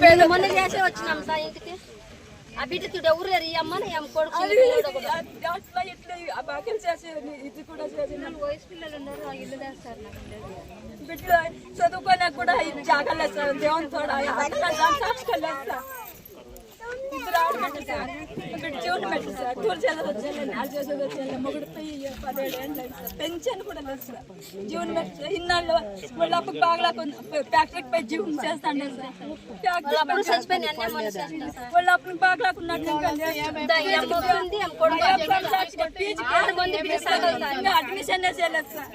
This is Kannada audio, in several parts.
చెప్పేది మొన్న చేసే వచ్చినాం సార్ ఆ బిడ్డకి ఎవరు ఈ అమ్మని కొడుకు ఇది కూడా వయసు పిల్లలు ఉన్నారు నాకు కూడా జాగలేదు దేవుని తోడా సాక్షి ఇద్దరు ఆడబిడ్డ జీవన పెట్టి సార్ దూరం చేత వచ్చాను నాలుగు చేసేది వచ్చాను మొగుడితో పదిహేడు ఏళ్ళు పెన్షన్ కూడా లేదు సార్. జీవన ఇన్నాళ్ళు వాళ్ళ అప్పు బాగా ఫ్యాక్టరీకి పోయి జీవనం చేస్తాను సార్ ఫ్యాక్టరీ వాళ్ళ అప్పు అడ్మిషన్ చేయలేదు సార్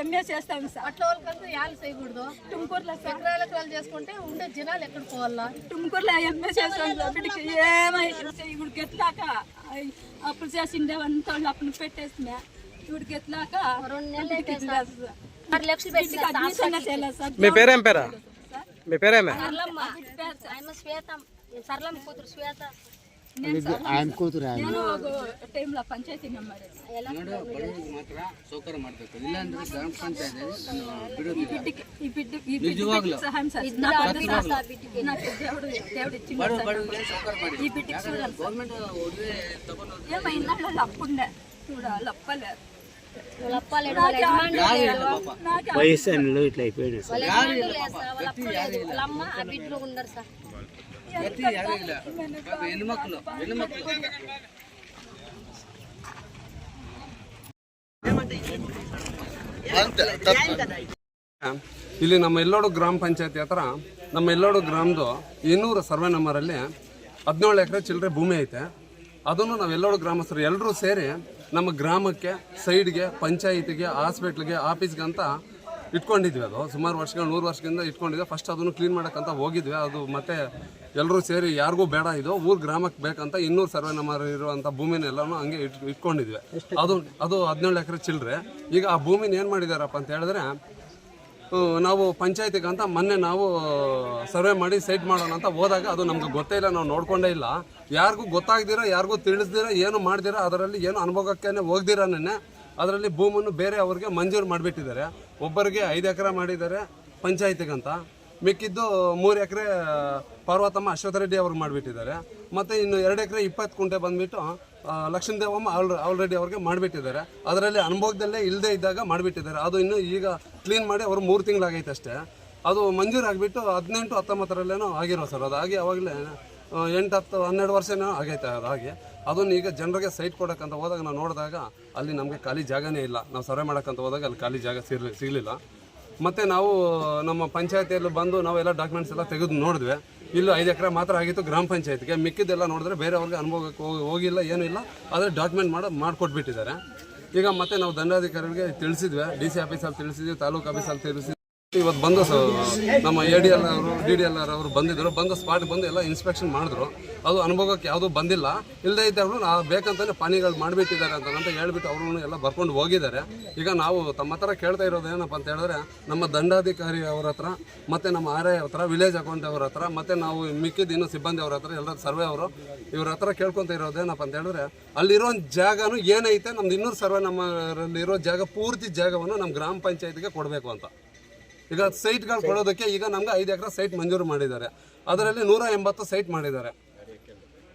ఎంఏ చేస్తాను సార్ అట్లా వాళ్ళకంతా యాలు చేయకూడదు. టుమ్కూరులో చక్రాల చేసుకుంటే ఉండే జనాలు ఎక్కడ పోవాలా? టుమ్కూరులో ఎంఏ చేసుకుంటే ఏమై ఇప్పుడు గెట్లాక అప్పుడు చేసిండే వాళ్ళు అప్పుడు పెట్టేసినా ఇప్పుడు గెట్లాక రెండు నెలలు లక్షలు పెట్టి మీ పేరేం పేరా? మీ సరళమ్మ కూతురు శ్వేత. ఆయన కూతురు ఆయన నేను ఒక టైంలో పంచాయతీ నెంబర్ ಮಾತ್ರ ಸೌಕರ್ಯ ಮಾಡಬೇಕು ಇಲ್ಲಾಂದ್ರೆ ಗ್ರಾಮ ಪಂಚಾಯತ್ ಬಿಡೋದು ఈ బిడ్డకి ఈ బిడ్డ ఈ బిడ్డకి సహాయం సార్ నా ఇద్దరు పెద్ద ఆడపిల్లలు సార్ ఆ బిడ్డకి నాకు దేవుడు దేవుడు ఇచ్చింది సార్ ಸೌಕರ್ಯ ಮಾಡಿ ఈ బిడ్డకి చూడాలి సార్ ಗೌರ್ಮೆಂಟ್ ಒಡವೆ ತಗೊಂಡು ఏమైనా వాళ్ళు అప్పుండే చూడాలి అప్పలే వాళ్ళ అప్పాలేడు వాళ్ళ యజమానులు లేడు. నాకు వయసు ఆయనలో ఇట్లా అయిపోయాడు సార్ వాళ్ళ యజమానులు లేదు సార్ వాళ్ళ అప్పు లేదు వాళ్ళ అమ్మ ఆ బిడ్డలు ఉన్నారు సార్ ಗತಿ ಯಾರೂ ಇಲ್ಲ ಪಾಪ ಹೆಣ್ಮಕ್ಳು ಹೆಣ್ಮಕ್ಳು ಇಲ್ಲಿ ನಮ್ಮ ಎಲ್ಲೋಡು ಗ್ರಾಮ ಪಂಚಾಯತಿ ಹತ್ರ ನಮ್ಮ ಎಲ್ಲೋಡು ಗ್ರಾಮದು ಇನ್ನೂರು ಸರ್ವೆ ನಂಬರಲ್ಲಿ ಹದಿನೇಳು ಎಕರೆ ಚಿಲ್ಲರೆ ಭೂಮಿ ಐತೆ ಅದನ್ನು ನಾವು ಎಲ್ಲೋಡು ಗ್ರಾಮಸ್ಥರು ಎಲ್ಲರೂ ಸೇರಿ ನಮ್ಮ ಗ್ರಾಮಕ್ಕೆ ಸೈಡ್ಗೆ ಪಂಚಾಯಿತಿಗೆ ಹಾಸ್ಪಿಟ್ಲಿಗೆ ಆಫೀಸ್ಗೆ ಅಂತ ಇಟ್ಕೊಂಡಿದ್ವಿ ಅದು. ಸುಮಾರು ವರ್ಷಗಳು ನೂರು ವರ್ಷದಿಂದ ಇಟ್ಕೊಂಡಿದ್ವಿ. ಫಸ್ಟ್ ಅದನ್ನು ಕ್ಲೀನ್ ಮಾಡೋಕ್ಕಂತ ಹೋಗಿದ್ವಿ. ಅದು ಮತ್ತೆ ಎಲ್ಲರೂ ಸೇರಿ ಯಾರಿಗೂ ಬೇಡ ಇದು. ಊರು ಗ್ರಾಮಕ್ಕೆ ಬೇಕಂತ ಇನ್ನೂರು ಸರ್ವೆ ನಂಬರ್ ಇರುವಂಥ ಭೂಮಿನ ಎಲ್ಲನೂ ಹಂಗೆ ಇಟ್ ಇಟ್ಕೊಂಡಿದ್ವಿ. ಅದು ಅದು ಹದಿನೇಳು ಎಕರೆ ಚಿಲ್ಲರೆ ಈಗ ಆ ಭೂಮಿನ ಏನು ಮಾಡಿದಾರಪ್ಪ ಅಂತ ಹೇಳಿದ್ರೆ ನಾವು ಪಂಚಾಯತಿಗೆ ಅಂತ ಮೊನ್ನೆ ನಾವು ಸರ್ವೆ ಮಾಡಿ ಸೈಟ್ ಮಾಡೋಣ ಅಂತ ಹೋದಾಗ ಅದು ನಮ್ಗೆ ಗೊತ್ತೇ ಇಲ್ಲ, ನಾವು ನೋಡ್ಕೊಂಡೇ ಇಲ್ಲ. ಯಾರಿಗೂ ಗೊತ್ತಾಗ್ದಿರೋ, ಯಾರಿಗೂ ತಿಳಿಸ್ದಿರ, ಏನು ಮಾಡ್ದಿರ, ಅದರಲ್ಲಿ ಏನು ಅನುಭವಕ್ಕೇನೆ ಹೋಗ್ದಿರ ನೆನ್ನೆ, ಅದರಲ್ಲಿ ಭೂಮನ್ನು ಬೇರೆ ಅವ್ರಿಗೆ ಮಂಜೂರು ಮಾಡಿಬಿಟ್ಟಿದ್ದಾರೆ. ಒಬ್ಬರಿಗೆ ಐದು ಎಕರೆ ಮಾಡಿದ್ದಾರೆ ಪಂಚಾಯತಿಗಂತ ಮಿಕ್ಕಿದ್ದು ಮೂರು ಎಕರೆ ಪಾರ್ವತಮ್ಮ ಅಶ್ವಥ ರೆಡ್ಡಿ ಅವ್ರಿಗೆ ಮಾಡಿಬಿಟ್ಟಿದ್ದಾರೆ. ಮತ್ತು ಇನ್ನು ಎರಡು ಎಕರೆ ಇಪ್ಪತ್ತು ಕುಂಟೆ ಬಂದುಬಿಟ್ಟು ಲಕ್ಷ್ಮೀ ದೇವಮ್ಮ ಆಲ್ ಆಲ್ರೆಡಿ ಅವ್ರಿಗೆ ಮಾಡಿಬಿಟ್ಟಿದ್ದಾರೆ. ಅದರಲ್ಲಿ ಅನುಭವದಲ್ಲೇ ಇಲ್ಲದೆ ಇದ್ದಾಗ ಮಾಡಿಬಿಟ್ಟಿದ್ದಾರೆ. ಅದು ಇನ್ನು ಈಗ ಕ್ಲೀನ್ ಮಾಡಿ ಅವರು ಮೂರು ತಿಂಗಳಾಗೈತೆ ಅಷ್ಟೇ. ಅದು ಮಂಜೂರಾಗಿಬಿಟ್ಟು ಹದಿನೆಂಟು, ಹತ್ತೊಂಬತ್ತರಲ್ಲೇನೋ ಆಗಿರೋ ಸರ್. ಅದು ಆಗಿ ಅವಾಗಲೇ ಎಂಟು, ಹತ್ತು, ಹನ್ನೆರಡು ವರ್ಷನೋ ಆಗೈತೆ ಅದು ಹಾಗೆ. ಅದನ್ನು ಈಗ ಜನರಿಗೆ ಸೈಟ್ ಕೊಡೋಕ್ಕಂತ ಹೋದಾಗ ನಾವು ನೋಡಿದಾಗ ಅಲ್ಲಿ ನಮಗೆ ಖಾಲಿ ಜಾಗನೇ ಇಲ್ಲ. ನಾವು ಸರ್ವೆ ಮಾಡೋಕ್ಕಂತ ಹೋದಾಗ ಅಲ್ಲಿ ಖಾಲಿ ಜಾಗ ಸಿರ್ಲಿ ಸಿಗಲಿಲ್ಲ. ಮತ್ತು ನಾವು ನಮ್ಮ ಪಂಚಾಯತಿಯಲ್ಲಿ ಬಂದು ನಾವೆಲ್ಲ ಡಾಕ್ಯುಮೆಂಟ್ಸ್ ಎಲ್ಲ ತೆಗೆದು ನೋಡಿದ್ವಿ. ಇಲ್ಲೂ, ಐದು ಎಕರೆ ಮಾತ್ರ ಆಗಿತ್ತು ಗ್ರಾಮ ಪಂಚಾಯತ್ಗೆ. ಮಿಕ್ಕಿದ್ದೆಲ್ಲ ನೋಡಿದ್ರೆ ಬೇರೆಯವ್ರಿಗೆ ಅನುಭವಕ್ಕೆ ಹೋಗಿ ಹೋಗಿಲ್ಲ, ಏನೂ ಇಲ್ಲ. ಆದರೆ ಡಾಕ್ಯುಮೆಂಟ್ ಮಾಡಿ ಮಾಡಿಕೊಟ್ಬಿಟ್ಟಿದ್ದಾರೆ. ಈಗ ಮತ್ತೆ ನಾವು ದಂಡಾಧಿಕಾರಿಗಳಿಗೆ ತಿಳಿಸಿದ್ವಿ. ಡಿ ಸಿ ಆಫೀಸಲ್ಲಿ ತಿಳಿಸಿದ್ವಿ, ತಾಲೂಕು ಆಫೀಸಲ್ಲಿ ತಿಳಿಸಿದ್ವಿ. ಇವತ್ತು ಬಂದು ನಮ್ಮ ಎ ಡಿ ಎಲ್ ಅವರು ಡಿ ಡಿ ಎಲ್ ಆರ್ ಅವರು ಬಂದಿದ್ದರು ಬಂದು ಸ್ಪಾಟ್ ಬಂದು ಎಲ್ಲ ಇನ್ಸ್ಪೆಕ್ಷನ್ ಮಾಡಿದ್ರು. ಅದು ಅನುಭವಕ್ಕೆ ಯಾವುದೂ ಬಂದಿಲ್ಲ. ಇಲ್ಲದೇ ಇದ್ದಾಗಲೂ ನಾ ಬೇಕಂತಾನೆ ಪಾನಿಗಳು ಮಾಡಿಬಿಟ್ಟಿದ್ದಾರೆ ಅಂತ ಅಂತ ಹೇಳ್ಬಿಟ್ಟು ಅವರು ಎಲ್ಲ ಬರ್ಕೊಂಡು ಹೋಗಿದ್ದಾರೆ. ಈಗ ನಾವು ತಮ್ಮ ಹತ್ರ ಕೇಳ್ತಾ ಇರೋದು ಏನಪ್ಪ ಅಂತ ಹೇಳಿದ್ರೆ, ನಮ್ಮ ದಂಡಾಧಿಕಾರಿ ಅವ್ರ ಹತ್ರ, ಮತ್ತು ನಮ್ಮ ಆರ್ ಐ ಹತ್ರ, ವಿಲೇಜ್ ಅಕೌಂಟ್ ಅವ್ರ ಹತ್ರ, ಮತ್ತು ನಾವು ಮಿಕ್ಕಿದ ಇನ್ನೂ ಸಿಬ್ಬಂದಿ ಅವ್ರ ಹತ್ರ, ಎಲ್ಲರ ಸರ್ವೆ ಅವರು, ಇವ್ರ ಹತ್ರ ಕೇಳ್ಕೊತ ಇರೋದು ಏನಪ್ಪ ಅಂತ ಹೇಳಿದ್ರೆ, ಅಲ್ಲಿರೋ ಜಾಗನೂ ಏನೈತೆ ನಮ್ದು ಇನ್ನೂರು ಸರ್ವೆ ನಮ್ಮಲ್ಲಿರೋ ಜಾಗ ಪೂರ್ತಿ ಜಾಗವನ್ನು ನಮ್ಮ ಗ್ರಾಮ ಪಂಚಾಯತಿಗೆ ಕೊಡಬೇಕು ಅಂತ. ಈಗ ಸೈಟ್ಗಳು ಕೊಡೋದಕ್ಕೆ ಈಗ ನಮ್ಗೆ ಐದು ಎಕರೆ ಸೈಟ್ ಮಂಜೂರು ಮಾಡಿದ್ದಾರೆ. ಅದರಲ್ಲಿ ನೂರ ಎಂಬತ್ತು ಸೈಟ್ ಮಾಡಿದ್ದಾರೆ.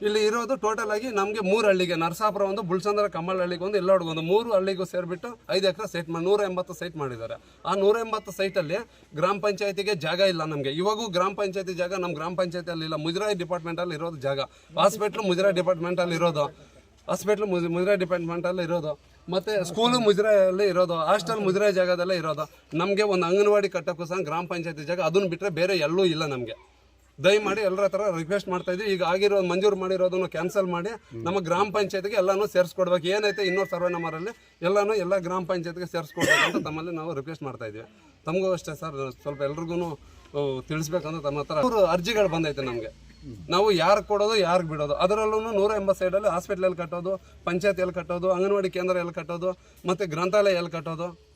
ಇಲ್ಲಿ ಇರೋದು ಟೋಟಲ್ ಆಗಿ ನಮಗೆ ಮೂರು ಹಳ್ಳಿಗೆ ನರಸಾಪುರ ಒಂದು ಬುಲ್ಸಂದ್ರ ಕಮ್ಮಲ್ ಹಳ್ಳಿಗೆ ಒಂದು ಎಲ್ಲೋಡ್ಗೆ ಒಂದು. ಮೂರು ಹಳ್ಳಿಗೂ ಸೇರಿಬಿಟ್ಟು ಐದು ಎಕರೆ ಸೈಟ್ ಮಾಡಿ ನೂರ ಎಂಬತ್ತು ಸೈಟ್ ಮಾಡಿದ್ದಾರೆ. ಆ ನೂರ ಎಂಬತ್ತು ಸೈಟಲ್ಲಿ ಗ್ರಾಮ ಪಂಚಾಯತಿಗೆ ಜಾಗ ಇಲ್ಲ ನಮಗೆ. ಇವಾಗೂ ಗ್ರಾಮ ಪಂಚಾಯತಿ ಜಾಗ ನಮ್ಮ ಗ್ರಾಮ ಪಂಚಾಯತಿಯಲ್ಲಿ ಇಲ್ಲ. ಮುಜರಾಯಿ ಡಿಪಾರ್ಟ್ಮೆಂಟಲ್ಲಿ ಇರೋದು ಜಾಗ. ಹಾಸ್ಪಿಟ್ಲು ಮುಜರಾಯಿ ಡಿಪಾರ್ಟ್ಮೆಂಟಲ್ಲಿ ಇರೋದು. ಹಾಸ್ಪಿಟ್ಲು ಮುಜ ಮುಜರಾಯಿ ಡಿಪಾರ್ಟ್ಮೆಂಟಲ್ಲಿ ಇರೋದು. ಮತ್ತು ಸ್ಕೂಲು ಮುಜರಾಯಲ್ಲಿ ಇರೋದು ಹಾಸ್ಟೆಲ್ ಮುಜರಾಯ ಜಾಗದಲ್ಲೇ ಇರೋದು. ನಮಗೆ ಒಂದು ಅಂಗನವಾಡಿ ಕಟ್ಟೋಕ್ಕೂ ಸಹ ಗ್ರಾಮ ಪಂಚಾಯತಿ ಜಾಗ, ಅದನ್ನು ಬಿಟ್ಟರೆ ಬೇರೆ ಎಲ್ಲೂ ಇಲ್ಲ ನಮಗೆ. ದಯಮಾಡಿ ಎಲ್ಲರ ಹತ್ರ ರಿಕ್ವೆಸ್ಟ್ ಮಾಡ್ತಾ ಇದ್ದೀವಿ ಈಗ ಆಗಿರೋ ಮಂಜೂರು ಮಾಡಿರೋದನ್ನು ಕ್ಯಾನ್ಸಲ್ ಮಾಡಿ ನಮ್ಮ ಗ್ರಾಮ ಪಂಚಾಯತ್ಗೆ ಎಲ್ಲಾನು ಸೇರಿಸ್ಕೊಡ್ಬೇಕು. ಏನೈತೆ ಇನ್ನೂರು ಸರ್ವೆ ನಂಬರಲ್ಲಿ ಎಲ್ಲಾನು ಎಲ್ಲ ಗ್ರಾಮ ಪಂಚಾಯತ್ಗೆ ಸೇರಿಸ್ಕೊಡ್ಬೇಕು ಅಂತ ತಮ್ಮಲ್ಲಿ ನಾವು ರಿಕ್ವೆಸ್ಟ್ ಮಾಡ್ತಾ ಇದ್ದೀವಿ ತಮಗೂ ಅಷ್ಟೇ ಸರ್, ಸ್ವಲ್ಪ ಎಲ್ರಿಗೂ ತಿಳಿಸ್ಬೇಕಂದ್ರೆ ತಮ್ಮ ಹತ್ರ. ಅರ್ಜಿಗಳು ಬಂದೈತೆ ನಮಗೆ. ನಾವು ಯಾರು ಕೊಡೋದು, ಯಾರಿಗೆ ಬಿಡೋದು? ಅದರಲ್ಲೂ ನೂರ ಎಂಬತ್ತು ಸೈಡಲ್ಲಿ ಹಾಸ್ಪಿಟ್ಲಲ್ಲಿ ಕಟ್ಟೋದು, ಪಂಚಾಯತ್ ಎಲ್ಲಿ ಕಟ್ಟೋದು, ಅಂಗನವಾಡಿ ಕೇಂದ್ರ ಎಲ್ಲಿ ಕಟ್ಟೋದು, ಮತ್ತು ಗ್ರಂಥಾಲಯ ಎಲ್ಲಿ ಕಟ್ಟೋದು?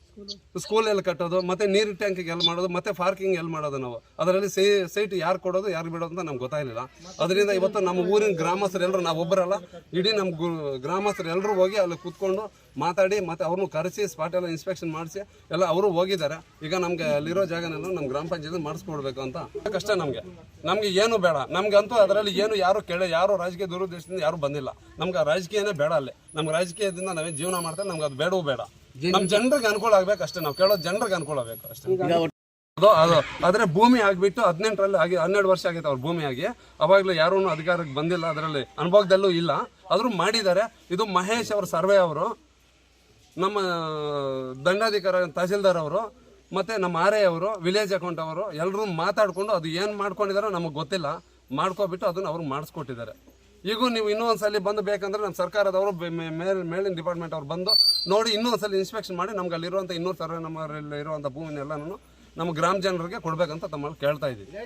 ಸ್ಕೂಲ್ ಎಲ್ಲಿ ಕಟ್ಟೋದು, ಮತ್ತೆ ನೀರು ಟ್ಯಾಂಕಿಗೆ ಎಲ್ಲಿ ಮಾಡೋದು, ಮತ್ತೆ ಪಾರ್ಕಿಂಗ್ ಎಲ್ಲಿ ಮಾಡೋದು ನಾವು? ಅದರಲ್ಲಿ ಸೈಟ್ ಯಾರು ಕೊಡೋದು, ಯಾರು ಬಿಡೋದು ಅಂತ ನಮ್ಗೆ ಗೊತ್ತಾಗಲಿಲ್ಲ. ಅದರಿಂದ ಇವತ್ತು ನಮ್ಮ ಊರಿನ ಗ್ರಾಮಸ್ಥರೆಲ್ಲರೂ ನಾವು ಒಬ್ಬರಲ್ಲ ಇಡೀ ನಮ್ಮ ಗು- ಗ್ರಾಮಸ್ಥರು ಎಲ್ಲರೂ ಹೋಗಿ ಅಲ್ಲಿ ಕೂತ್ಕೊಂಡು ಮಾತಾಡಿ, ಮತ್ತೆ ಅವ್ರನ್ನೂ ಕರೆಸಿ ಸ್ಪಾಟ್ ಎಲ್ಲ ಇನ್ಸ್ಪೆಕ್ಷನ್ ಮಾಡಿಸಿ, ಎಲ್ಲ ಅವರು ಹೋಗಿದ್ದಾರೆ. ಈಗ ನಮ್ಗೆ ಅಲ್ಲಿರೋ ಜಾಗನೆಲ್ಲ ನಮ್ಮ ಗ್ರಾಮ ಪಂಚಾಯತ್ ಮಾಡಿಸ್ಕೊಡ್ಬೇಕು ಅಂತ ಕಷ್ಟ ನಮಗೆ. ನಮಗೆ ಏನು ಬೇಡ. ನಮ್ಗೆ ಅಂತೂ ಅದರಲ್ಲಿ ಏನು ಯಾರು ಕೇಳ, ಯಾರು ರಾಜಕೀಯ ದುರುದ್ದೇಶದಿಂದ ಯಾರು ಬಂದಿಲ್ಲ. ನಮ್ಗೆ ರಾಜಕೀಯನೇ ಬೇಡ ಅಲ್ಲಿ. ನಮ್ಗೆ ರಾಜಕೀಯದಿಂದ ನಾವೇ ಜೀವನ ಮಾಡ್ತಾರೆ ನಮ್ಗೆ ಅದು ಬೇಡವೂ ಬೇಡ. ನಮ್ಮ ಜನರಿಗೆ ಅನುಕೂಲ ಆಗ್ಬೇಕು ಅಷ್ಟೇ ನಾವು ಕೇಳೋದು ಜನರಿಗೆ ಅನುಕೂಲ ಆಗ್ಬೇಕು ಅಷ್ಟೇ. ಅದು ಅದು ಆದರೆ ಭೂಮಿ ಆಗಿಬಿಟ್ಟು ಹದಿನೆಂಟರಲ್ಲಿ ಆಗಿ ಹನ್ನೆರಡು ವರ್ಷ ಆಗೈತೆ ಅವ್ರ ಭೂಮಿ ಆಗಿ ಅವಾಗಲೂ ಯಾರೂ ಅಧಿಕಾರಕ್ಕೆ ಬಂದಿಲ್ಲ ಅದರಲ್ಲಿ ಅನುಭವದಲ್ಲೂ ಇಲ್ಲ. ಆದರೂ ಮಾಡಿದ್ದಾರೆ ಇದು ಮಹೇಶ್ ಅವ್ರ ಸರ್ವೆ ಅವರು ನಮ್ಮ ದಂಡಾಧಿಕಾರಿ ತಹಸೀಲ್ದಾರ್ ಅವರು ಮತ್ತೆ ನಮ್ಮ ಆರೆ ಎ ಅವರು ವಿಲೇಜ್ ಅಕೌಂಟ್ ಅವರು ಎಲ್ಲರೂ ಮಾತಾಡಿಕೊಂಡು ಅದು ಏನು ಮಾಡ್ಕೊಂಡಿದಾರೋ ನಮಗೆ ಗೊತ್ತಿಲ್ಲ ಮಾಡ್ಕೊಬಿಟ್ಟು ಅದನ್ನು ಅವ್ರು ಮಾಡಿಸ್ಕೊಟ್ಟಿದ್ದಾರೆ. ಈಗ ನೀವು ಇನ್ನೂ ಸಲ ಬಂದು ಬೇಕಂದ್ರೆ ನಮ್ಮ ಸರ್ಕಾರದವರು ಮೇಲ್ ಮೇಲಿನ ಡಿಪಾರ್ಟ್ಮೆಂಟ್ ಅವ್ರು ಬಂದು ನೋಡಿ ಇನ್ನೊಂದ್ಸಲ ಇನ್ಸ್ಪೆಕ್ಷನ್ ಮಾಡಿ ನಮ್ಗೆ ಅಲ್ಲಿರುವಂಥ ಇನ್ನೂರು ಸರ್ವೆ ಇರುವಂತ ಇರುವಂಥ ಭೂಮಿನೆಲ್ಲನೂ ನಮ್ಮ ಗ್ರಾಮ ಜನರಿಗೆ ಕೊಡಬೇಕಂತ ತಮ್ಮಲ್ಲಿ ಕೇಳ್ತಾ ಇದ್ದೀವಿ.